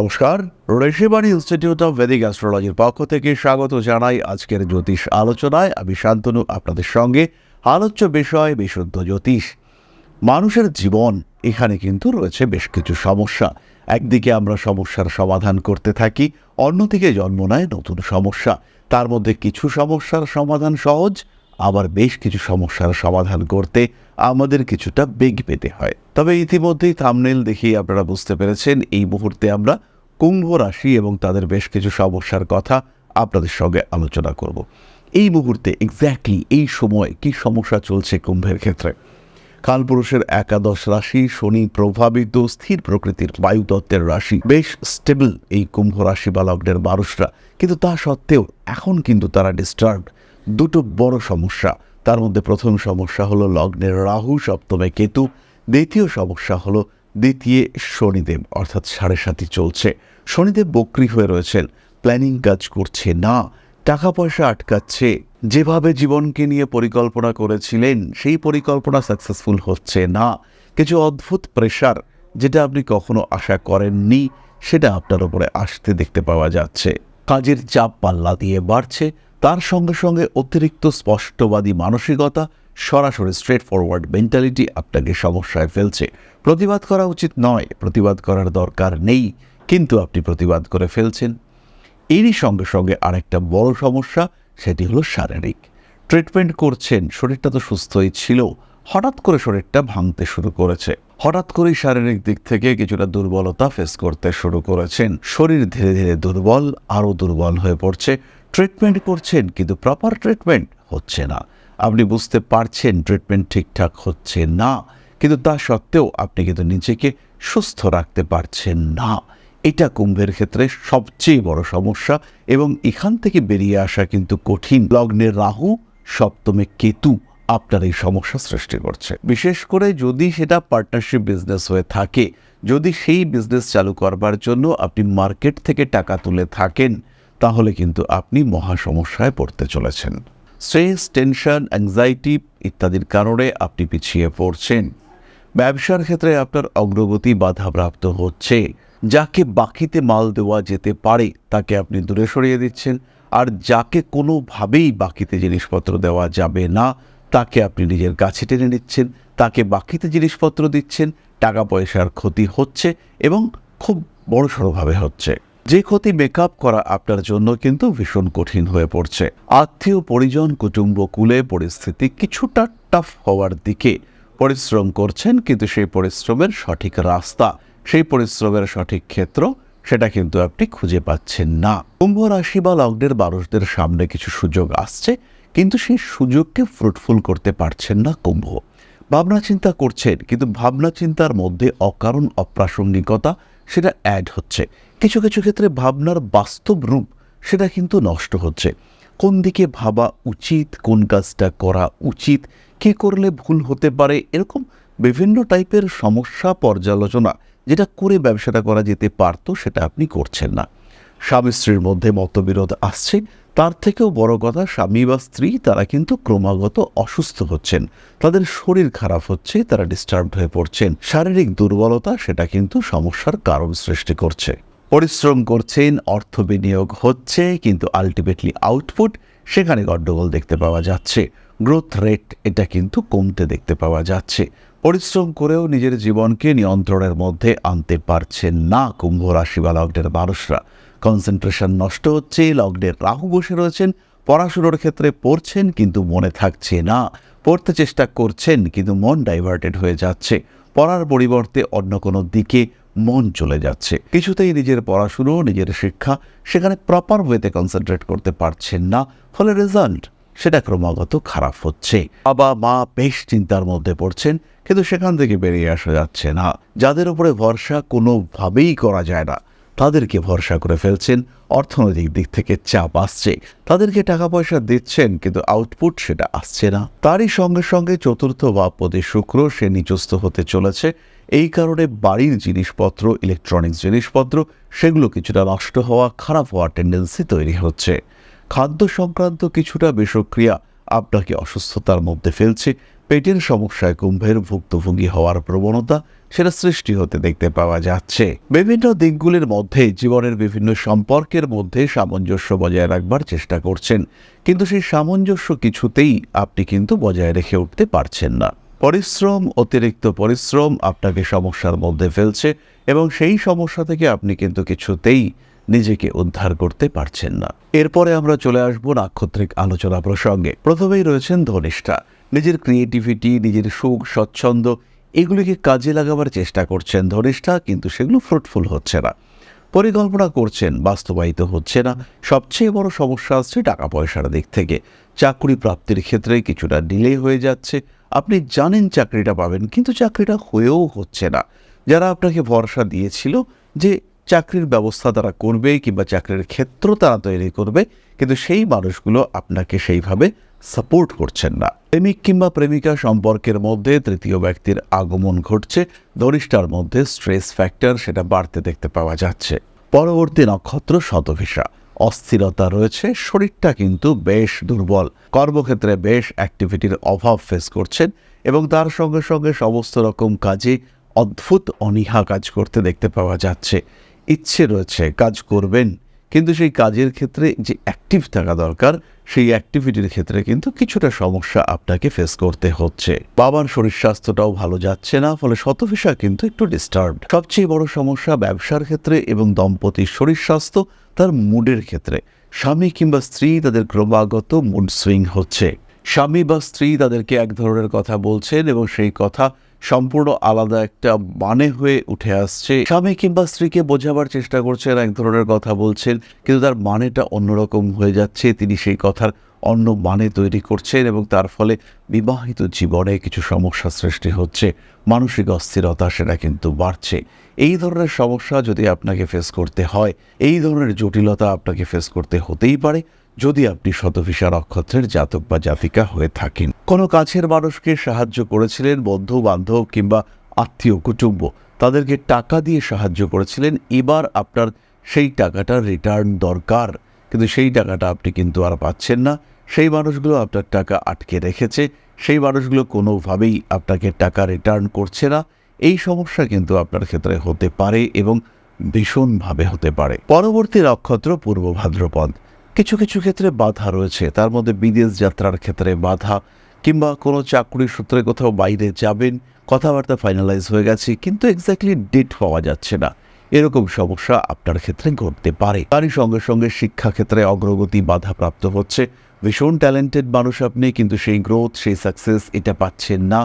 নমস্কার Rishibani institute of Vedic অ্যাস্ট্রোলজির পক্ষ থেকে স্বাগত জানাই আজকের জ্যোতিষ আলোচনায়। আমি শান্তনু, আপনাদের সঙ্গে আলোচ্য বিষয় বিশুদ্ধ জ্যোতিষ। মানুষের জীবন এখানে কিন্তু রয়েছে বেশ কিছু সমস্যা। একদিকে আমরা সমস্যার সমাধান করতে থাকি, অন্যদিকে জন্ম নেয় নতুন সমস্যা। তার মধ্যে কিছু সমস্যার সমাধান সহজ, আবার বেশ কিছু সমস্যার সমাধান করতে আমাদের কিছুটা বেগ পেতে হয়। তবে ইতিমধ্যেই থামনেল দেখেই আপনারা বুঝতে পেরেছেন, এই মুহূর্তে আমরা কুম্ভ রাশি এবং তাদের বেশ কিছু সমস্যার কথা আপনাদের সঙ্গে আলোচনা করব। এই মুহূর্তে এক্স্যাক্টলি এই সময় কি সমস্যা চলছে কুম্ভের ক্ষেত্রে? কালপুরুষের একাদশ রাশি, শনি প্রভাবিত, স্থির প্রকৃতির বায়ুতত্ত্বের রাশি, বেশ স্টেবল এই কুম্ভ রাশি বা লগ্নের মানুষরা। কিন্তু তা সত্ত্বেও এখন কিন্তু তারা ডিস্টার্ব দুটো বড় সমস্যা। তার মধ্যে প্রথম সমস্যা হলো লগ্নের রাহু, সপ্তমে কেতু। দ্বিতীয় সমস্যা হলো দ্বিতীয় শনিদেব, অর্থাৎ সাড়ে সাতই চলছে। শনিদেব বক্রি হয়ে রয়েছেন। প্ল্যানিং কাজ করছে না টাকা পয়সা আটকাচ্ছে। যেভাবে জীবনকে নিয়ে পরিকল্পনা করেছিলেন, সেই পরিকল্পনা সাকসেসফুল হচ্ছে না। কিছু অদ্ভুত প্রেশার যেটা আপনি কখনো আশা করেননি, সেটা আপনার উপরে আসতে দেখতে পাওয়া যাচ্ছে। কাজের চাপ পাল্লা দিয়ে বাড়ছে, তার সঙ্গে সঙ্গে অতিরিক্ত স্পষ্টবাদী মানসিকতা, সরাসরি স্ট্রেট ফরওয়ার্ড মেন্টালিটি আপনাকে সমস্যায় ফেলছে। প্রতিবাদ করা উচিত নয়, প্রতিবাদ করার দরকার নেই। কিন্তু আপনি প্রতিবাদ করে ফেলছেন। এরই সঙ্গে সঙ্গে আরেকটা বড় সমস্যা, সেটি হলো শারীরিক। ট্রিটমেন্ট করছেন, শরীরটা তো সুস্থই ছিল। হঠাৎ করে শরীরটা ভাঙতে শুরু করেছে। হঠাৎ করেই শারীরিক দিক থেকে কিছুটা দুর্বলতা ফেস করতে শুরু করেছেন। শরীর ধীরে ধীরে দুর্বল, আরও দুর্বল হয়ে পড়ছে। ট্রিটমেন্ট করছেন, কিন্তু প্রপার ট্রিটমেন্ট হচ্ছে না। আপনি বুঝতে পারছেন ট্রিটমেন্ট ঠিকঠাক হচ্ছে না, কিন্তু তা সত্ত্বেও আপনি কিন্তু নিজেকে সুস্থ রাখতে পারছেন না। এটা কুম্ভের ক্ষেত্রে সবচেয়ে বড় সমস্যা এবং এখান থেকে বেরিয়ে আসা কিন্তু কঠিন। লগ্নের রাহু, সপ্তমে কেতু আপনার এই সমস্যা সৃষ্টি করছে। বিশেষ করে যদি সেটা পার্টনারশিপ বিজনেস হয়ে থাকে, যদি সেই বিজনেস চালু করবার জন্য আপনি মার্কেট থেকে টাকা তুলে থাকেন, তাহলে কিন্তু আপনি মহা সমস্যায় পড়তে চলেছেন। স্ট্রেস টেনশন অ্যাংজাইটি ইত্যাদির কারণে আপনি পিছিয়ে পড়ছেন। ব্যবসার ক্ষেত্রে আপনার অগ্রগতি বাধাপ্রাপ্ত হচ্ছে। যাকে বাকিতে মাল দেওয়া যেতে পারে, তাকে আপনি দূরে সরিয়ে দিচ্ছেন। আর যাকে কোনোভাবেই বাকিতে জিনিসপত্র দেওয়া যাবে না, তাকে আপনি নিজের কাছে টেনে নিচ্ছেন। তাকে বাকিতে জিনিসপত্র দিচ্ছেন, টাকা পয়সার ক্ষতি হচ্ছে এবং খুব বড়সড়ভাবে হচ্ছে। যে ক্ষতি মেকআপ করা আপনার জন্য কিন্তু ভীষণ কঠিন হয়ে পড়ছে। আত্মীয়, পরিজন, কুটুম্ব, কুলে পরিস্থিতি কিছুটা টাফ হওয়ার দিকে পরিশ্রম করছেন, কিন্তু সেই পরিশ্রমের সঠিক রাস্তা সেই পরিশ্রমের সঠিক ক্ষেত্র সেটা কিন্তু আপনি খুঁজে পাচ্ছেন না। কুম্ভ রাশি বা লগ্নের মানুষদের সামনে কিছু সুযোগ আসছে, কিন্তু সেই সুযোগকে ফ্রুটফুল করতে পারছেন না কুম্ভ। ভাবনা চিন্তা করছেন, কিন্তু ভাবনা চিন্তার মধ্যে অকারণ অপ্রাসঙ্গিকতা সেটা অ্যাড হচ্ছে। কিছু কিছু ক্ষেত্রে ভাবনার বাস্তব রূপ সেটা কিন্তু নষ্ট হচ্ছে। কোন দিকে ভাবা উচিত, কোন কাজটা করা উচিত, কে করলে ভুল হতে পারে, এরকম বিভিন্ন টাইপের সমস্যা পর্যালোচনা যেটা করে ব্যবসাটা করা যেতে পারতো, সেটা আপনি করছেন না। স্বামী স্ত্রীর মধ্যে মতবিরোধ আসছে, তার থেকেও বড় কথা স্বামী বা স্ত্রী, তারা কিন্তু ক্রমাগত অসুস্থ হচ্ছেন। তাদের শরীর খারাপ হচ্ছে, তারা ডিস্টার্বড হয়ে পড়ছেন। শারীরিক দুর্বলতা, সেটা কিন্তু সমস্যার কারণ সৃষ্টি করছে। পরিশ্রম করছেন, অর্থ বিনিয়োগ হচ্ছে, কিন্তু আলটিমেটলি আউটপুট সেখানে গণ্ডগোল দেখতে পাওয়া যাচ্ছে। গ্রোথ রেট এটা কিন্তু কমতে দেখতে পাওয়া যাচ্ছে। পরিশ্রম করেও নিজের জীবনকে নিয়ন্ত্রণের মধ্যে আনতে পারছেন না কুম্ভ রাশি বা লগ্নের মানুষরা। কনসেন্ট্রেশন নষ্ট হচ্ছে, লগ্নের রাহু বসে রয়েছেন, পড়াশুনোর ক্ষেত্রে পড়ছেন কিন্তু মনে থাকছে না। পড়তে চেষ্টা করছেন কিন্তু মন ডাইভার্টেড হয়ে যাচ্ছে। পড়ার পরিবর্তে অন্য কোনো দিকে মন চলে যাচ্ছে। কিছুতেই নিজের পড়াশুনো, নিজের শিক্ষা সেখানে প্রপার ওয়েতে কনসেন্ট্রেট করতে পারছেন না। ফলে রেজাল্ট সেটা ক্রমাগত খারাপ হচ্ছে। বাবা, মা বেশ চিন্তার মধ্যে পড়ছেন, কিন্তু সেখান থেকে বেরিয়ে আসা যাচ্ছে না। যাদের উপরে ভরসা কোনোভাবেই করা যায় না। তাদেরকে ভরসা করে ফেলছেন, অর্থনৈতিক দিক থেকে চাপ আসছে। তাদেরকে টাকা পয়সা দিচ্ছেন, কিন্তু আউটপুট সেটা আসছে না। তারই সঙ্গে সঙ্গে চতুর্থ ভাবপতি শুক্র, সে নিচস্থ হতে চলেছে। এই কারণে বাড়ির জিনিসপত্র ইলেকট্রনিক্স জিনিসপত্র, সেগুলো কিছুটা নষ্ট হওয়া, খারাপ হওয়ার টেন্ডেন্সি তৈরি হচ্ছে। খাদ্য সংক্রান্ত কিছুটা বিষক্রিয়া আপনাকে অসুস্থতার মধ্যে ফেলছে, পেটের সমস্যায় কুম্ভের ভুক্তভোগী হওয়ার প্রবণতা সেটা সৃষ্টি হতে দেখতে পাওয়া যাচ্ছে। বিভিন্ন দিকগুলির মধ্যে জীবনের বিভিন্ন সম্পর্কের মধ্যে সামঞ্জস্য বজায় রাখবার চেষ্টা করছেন, কিন্তু সেই সামঞ্জস্য কিছুতেই আপনি কিন্তু বজায় রেখে উঠতে পারছেন না। পরিশ্রম, অতিরিক্ত পরিশ্রম আপনাকে সমস্যার মধ্যে ফেলছে এবং সেই সমস্যা থেকে আপনি কিন্তু কিছুতেই নিজেকে উদ্ধার করতে পারছেন না। এরপরে আমরা চলে আসব নাক্ষত্রিক আলোচনা প্রসঙ্গে। প্রথমেই রয়েছেন ধনিষ্ঠা। নিজের ক্রিয়েটিভিটি নিজের সুখ, স্বচ্ছন্দ, এগুলিকে কাজে লাগাবার চেষ্টা করছেন ধনিষ্ঠা, কিন্তু সেগুলো ফ্রুটফুল হচ্ছে না। পরিকল্পনা করছেন, বাস্তবায়িত হচ্ছে না। সবচেয়ে বড় সমস্যা আসছে টাকা পয়সার দিক থেকে। চাকরি প্রাপ্তির ক্ষেত্রে কিছুটা ডিলে হয়ে যাচ্ছে। আপনি জানেন চাকরিটা পাবেন, কিন্তু চাকরিটা হয়েও হচ্ছে না। যারা আপনাকে ভরসা দিয়েছিল যে চাকরির ব্যবস্থা তারা করবে কিংবা চাকরির ক্ষেত্র তারা তৈরি করবে, কিন্তু সেই মানুষগুলো আপনাকে সেইভাবে সাপোর্ট করছেন না। প্রেমিক কিংবা প্রেমিকা সম্পর্কের মধ্যে তৃতীয় ব্যক্তির আগমন ঘটছে ধনিষ্ঠার মধ্যে স্ট্রেস ফ্যাক্টর সেটা বাড়তে দেখতে পাওয়া যাচ্ছে। পরবর্তী নক্ষত্র শতভিসা। অস্থিরতা রয়েছে, শরীরটা কিন্তু বেশ দুর্বল। কর্মক্ষেত্রে বেশ অ্যাক্টিভিটির অভাব ফেস করছেন এবং তার সঙ্গে সঙ্গে সমস্ত রকম কাজে অদ্ভুত অনীহা কাজ করতে দেখতে পাওয়া যাচ্ছে। ইচ্ছে রয়েছে, কাজ করবেন, কিন্তু সেই কাজের ক্ষেত্রে যে অ্যাক্টিভ থাকা দরকার, সেই অ্যাক্টিভিটির ক্ষেত্রে কিন্তু কিছুটা সমস্যা আপনাকে ফেস করতে হচ্ছে। বাবার শরীর স্বাস্থ্যটাও ভালো যাচ্ছে না, ফলে শতভিসা কিন্তু একটু ডিস্টার্ব সবচেয়ে বড় সমস্যা ব্যবসার ক্ষেত্রে এবং দম্পতির শরীর স্বাস্থ্য, তার মুডের ক্ষেত্রে। স্বামী কিংবা স্ত্রী তাদের ক্রমাগত মুড সুইং হচ্ছে। স্বামী বা স্ত্রী তাদেরকে এক ধরনের কথা বলছেন এবং সেই কথা সম্পূর্ণ আলাদা একটা মানে হয়ে উঠে আসছে। স্বামী কিংবা স্ত্রীকে বোঝাবার চেষ্টা করছেন, এক ধরনের কথা বলছেন, কিন্তু তার মানেটা অন্যরকম হয়ে যাচ্ছে। তিনি সেই কথার অন্য মানে তৈরি করছেন এবং তার ফলে বিবাহিত জীবনে কিছু সমস্যা সৃষ্টি হচ্ছে। মানসিক অস্থিরতা সেটা কিন্তু বাড়ছে। এই ধরনের সমস্যা যদি আপনাকে ফেস করতে হয়, এই ধরনের জটিলতা আপনাকে ফেস করতে হতেই পারে। যদি আপনি শতভিসা নক্ষত্রের জাতক বা জাতিকা হয়ে থাকেন, কোনো কাছের মানুষকে সাহায্য করেছিলেন বন্ধু বান্ধব কিংবা আত্মীয় কুটুম্ব, তাদেরকে টাকা দিয়ে সাহায্য করেছিলেন, এবার আপনার সেই টাকাটার রিটার্ন দরকার। কিন্তু সেই টাকাটা আপনি কিন্তু আর পাচ্ছেন না। সেই মানুষগুলো আপনার টাকা আটকে রেখেছে, সেই মানুষগুলো কোনোভাবেই আপনাকে টাকা রিটার্ন করছে না। এই সমস্যা কিন্তু আপনার ক্ষেত্রে হতে পারে এবং ভীষণভাবে হতে পারে। পরবর্তী নক্ষত্র পূর্ব ভাদ্রপদ। কিছু কিছু ক্ষেত্রে বাধা রয়েছে। তার মধ্যে বিদেশ যাত্রার ক্ষেত্রে বাধা কিংবা কোনো চাকরির সূত্রে কোথাও বাইরে যাবেন, কথাবার্তা ফাইনালাইজ হয়ে গেছে, কিন্তু এক্স্যাক্টলি ডেট পাওয়া যাচ্ছে না। এরকম সমস্যা আপনার ক্ষেত্রে ঘটতে পারে। তারই সঙ্গে সঙ্গে শিক্ষাক্ষেত্রে অগ্রগতি বাধাপ্রাপ্ত হচ্ছে। ভীষণ ট্যালেন্টেড মানুষ আপনি, কিন্তু সেই গ্রোথ সেই সাকসেস এটা পাচ্ছেন না।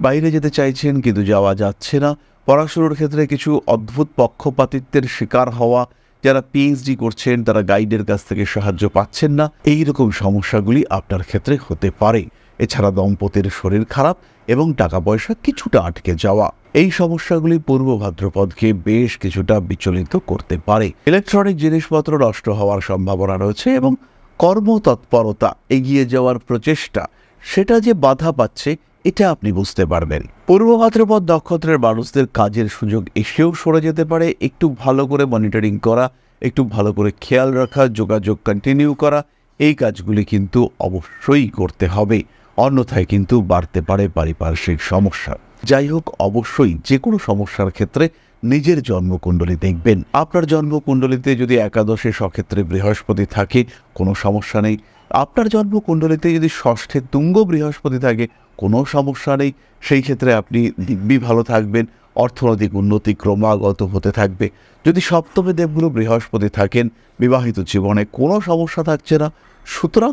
বাইরে যেতে চাইছেন, কিন্তু যাওয়া যাচ্ছে না। পড়াশুনোর ক্ষেত্রে কিছু অদ্ভুত পক্ষপাতিত্বের শিকার হওয়া যারা পিএইচডি করছেন, তারা গাইডের কাছ থেকে সাহায্য পাচ্ছেন না। এই রকম সমস্যাগুলি আপনার ক্ষেত্রে হতে পারে। এছাড়া দম্পতির শরীর খারাপ এবং টাকা পয়সা কিছুটা আটকে যাওয়া। এই সমস্যাগুলি পূর্ব ভাদ্রপদকে বেশ কিছুটা বিচলিত করতে পারে। ইলেকট্রনিক জিনিসপত্র নষ্ট হওয়ার সম্ভাবনা রয়েছে এবং কর্মতৎপরতা এগিয়ে যাওয়ার প্রচেষ্টা, সেটা যে বাধা পাচ্ছে এটা আপনি বুঝতে পারবেন। পূর্ব ভাদ্রপদ নক্ষত্রের মানুষদের কাজের সুযোগ এসেও সরে যেতে পারে। একটু ভালো করে মনিটরিং করা, একটু ভালো করে খেয়াল রাখা, যোগাযোগ কন্টিনিউ করা, এই কাজগুলি কিন্তু অবশ্যই করতে হবে। অন্যথায় কিন্তু বাড়তে পারে পারিপার্শ্বিক সমস্যা। যাই হোক, অবশ্যই যে কোনো সমস্যার ক্ষেত্রে নিজের জন্মকুণ্ডলী দেখবেন। আপনার জন্মকুণ্ডলীতে যদি একাদশে সক্ষেত্রে বৃহস্পতি থাকে, কোনো সমস্যা নেই। আপনার জন্মকুণ্ডলীতে যদি ষষ্ঠে তুঙ্গ বৃহস্পতি থাকে কোনো সমস্যা নেই। সেই ক্ষেত্রে আপনি দিব্যি ভালো থাকবেন, অর্থনৈতিক উন্নতি ক্রমাগত হতে থাকবে। যদি সপ্তমে দেবগুলো বৃহস্পতি থাকেন, বিবাহিত জীবনে কোনো সমস্যা থাকছে না। সুতরাং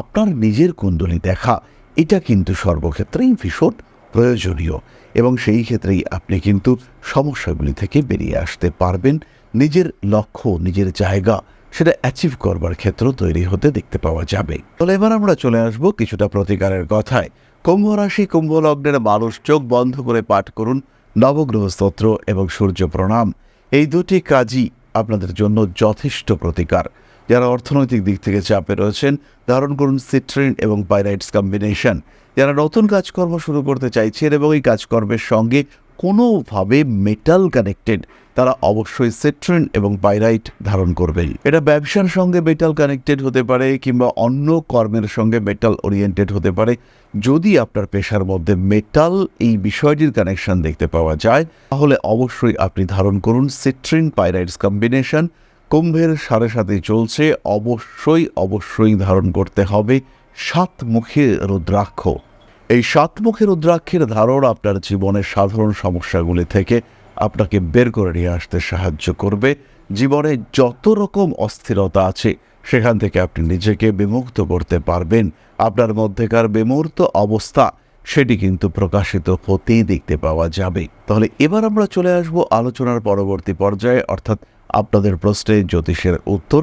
আপনার নিজের কুণ্ডলী দেখা, এটা কিন্তু সর্বক্ষেত্রেই ভীষণ প্রয়োজনীয় এবং সেই ক্ষেত্রেই আপনি কিন্তু সমস্যাগুলি থেকে বেরিয়ে আসতে পারবেন। নিজের লক্ষ্য, নিজের জায়গা, সেটা অ্যাচিভ করবার ক্ষেত্র তৈরি হতে দেখতে পাওয়া যাবে। তাহলে এবার আমরা চলে আসব কিছুটা প্রতিকারের কথায়। কুম্ভ রাশি মানুষ চোখ বন্ধ করে পাঠ করুন। নবগ্রহ স্তোত্র এবং সূর্য প্রণাম। এই দুটি কাজই আপনাদের জন্য যথেষ্ট প্রতিকার। যারা অর্থনৈতিক দিক থেকে চাপে রয়েছেন, ধারণ করুন সিট্রিন এবং পাইরাইটস কম্বিনেশন। যারা নতুন কাজকর্ম শুরু করতে চাইছেন এবং এই কাজকর্মের সঙ্গে কোনোভাবে মেটাল কানেক্টেড তারা অবশ্যই সেট্রিন এবং পাইরাইট ধারণ করবেন। এটা ব্যবসার সঙ্গে মেটাল কানেক্টেড হতে পারে কিংবা অন্য কর্মের সঙ্গে মেটাল ওরিয়েন্টেড হতে পারে। যদি আপনার পেশার মধ্যে মেটাল এই বিষয়টির কানেকশন দেখতে পাওয়া যায়, তাহলে অবশ্যই আপনি ধারণ করুন সিট্রিন পাইরাইটস কম্বিনেশন কুম্ভের সাড়ে সাথে চলছে, অবশ্যই অবশ্যই ধারণ করতে হবে সাত সাতমুখী রুদ্রাক্ষ। এই সাতমুখী রুদ্রাক্ষের ধারণ আপনার জীবনের সাধারণ সমস্যাগুলি থেকে আপনাকে বের করে নিয়ে আসতে সাহায্য করবে। জীবনে যত রকম অস্থিরতা আছে, সেখান থেকে আপনি নিজেকে বিমুক্ত করতে পারবেন। আপনার মধ্যেকার বিমূর্ত অবস্থা, সেটি কিন্তু প্রকাশিত হতেই দেখতে পাওয়া যাবে। তাহলে এবার আমরা চলে আসব আলোচনার পরবর্তী পর্যায়ে, অর্থাৎ আপনাদের প্রশ্নে জ্যোতিষের উত্তর।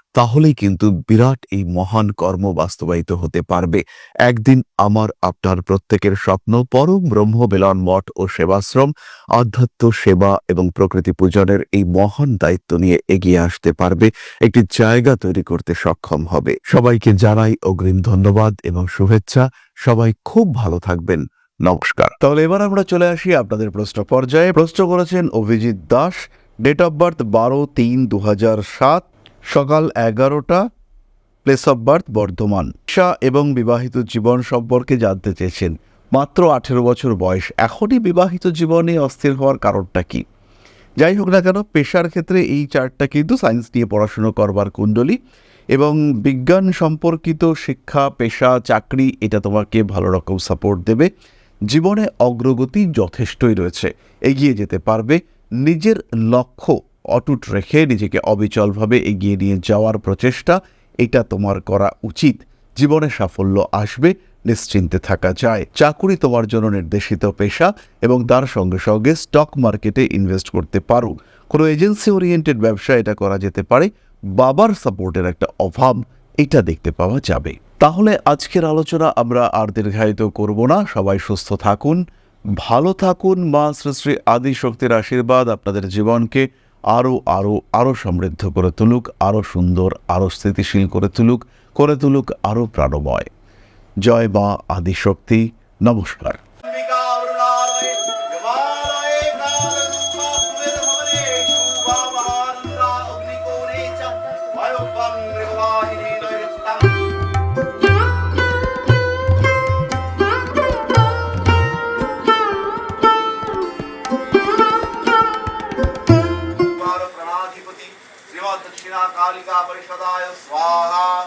তাহলেই কিন্তু বিরাট এই মহান কর্ম বাস্তবায়িত হতে পারবে। একদিন আমার, আপনার প্রত্যেকের স্বপ্ন পরম ব্রহ্ম বেলন মঠ ও সেবাশ্রম, আধ্যাত্ম সেবা এবং প্রকৃতি পূজনের এই মহান দায়িত্ব নিয়ে এগিয়ে আসতে পারবে। একটি জায়গা তৈরি করতে সক্ষম হবে। সবাইকে জানাই অগ্রিম ধন্যবাদ এবং শুভেচ্ছা। সবাই খুব ভালো থাকবেন। নমস্কার। তাহলে এবার আমরা চলে আসি আপনাদের প্রশ্ন পর্যায়ে। প্রশ্ন করেছেন Abhijit Das. Date of birth বারো তিন দু সাত। সকাল এগারোটা প্লেস অফ বার্থ বর্ধমান। পেশা এবং বিবাহিত জীবন সম্পর্কে জানতে চেয়েছেন। মাত্র আঠেরো বছর বয়স, এখনই বিবাহিত জীবনে অস্থির হওয়ার কারণটা কি? যাই হোক না কেন, পেশার ক্ষেত্রে এই চারটা কিন্তু সায়েন্স নিয়ে পড়াশুনো করবার কুণ্ডলী এবং বিজ্ঞান সম্পর্কিত শিক্ষা, পেশা, চাকরি, এটা তোমাকে ভালো রকম সাপোর্ট দেবে। জীবনে অগ্রগতি যথেষ্টই রয়েছে। এগিয়ে যেতে পারবে। নিজের লক্ষ্য অটুট রেখে নিজেকে অবিচলভাবে এগিয়ে নিয়ে যাওয়ার প্রচেষ্টা, এটা তোমার করা উচিত। জীবনে সাফল্য আসবে, নিশ্চিন্তে থাকা যায়। চাকুরি তোমার জন্য নির্দেশিত পেশা এবং তার সঙ্গে সঙ্গে স্টক মার্কেটে ইনভেস্ট করতে পারো। কোনো এজেন্সি ওরিয়েন্টেড ব্যবসা এটা করা যেতে পারে। বাবার সাপোর্টের একটা অভাব, এটা দেখতে পাওয়া যাবে। তাহলে আজকের আলোচনা আমরা আর দীর্ঘায়িত করব না। সবাই সুস্থ থাকুন, ভালো থাকুন। মা শ্রী শ্রী আদি শক্তির আশীর্বাদ আপনাদের জীবনকে আরও আরও আরও সমৃদ্ধ করে তুলুক আরও সুন্দর আরও স্থিতিশীল করে তুলুক করে তুলুক আরও প্রাণময়। জয় বা আদিশক্তি, নমস্কার। Oh, All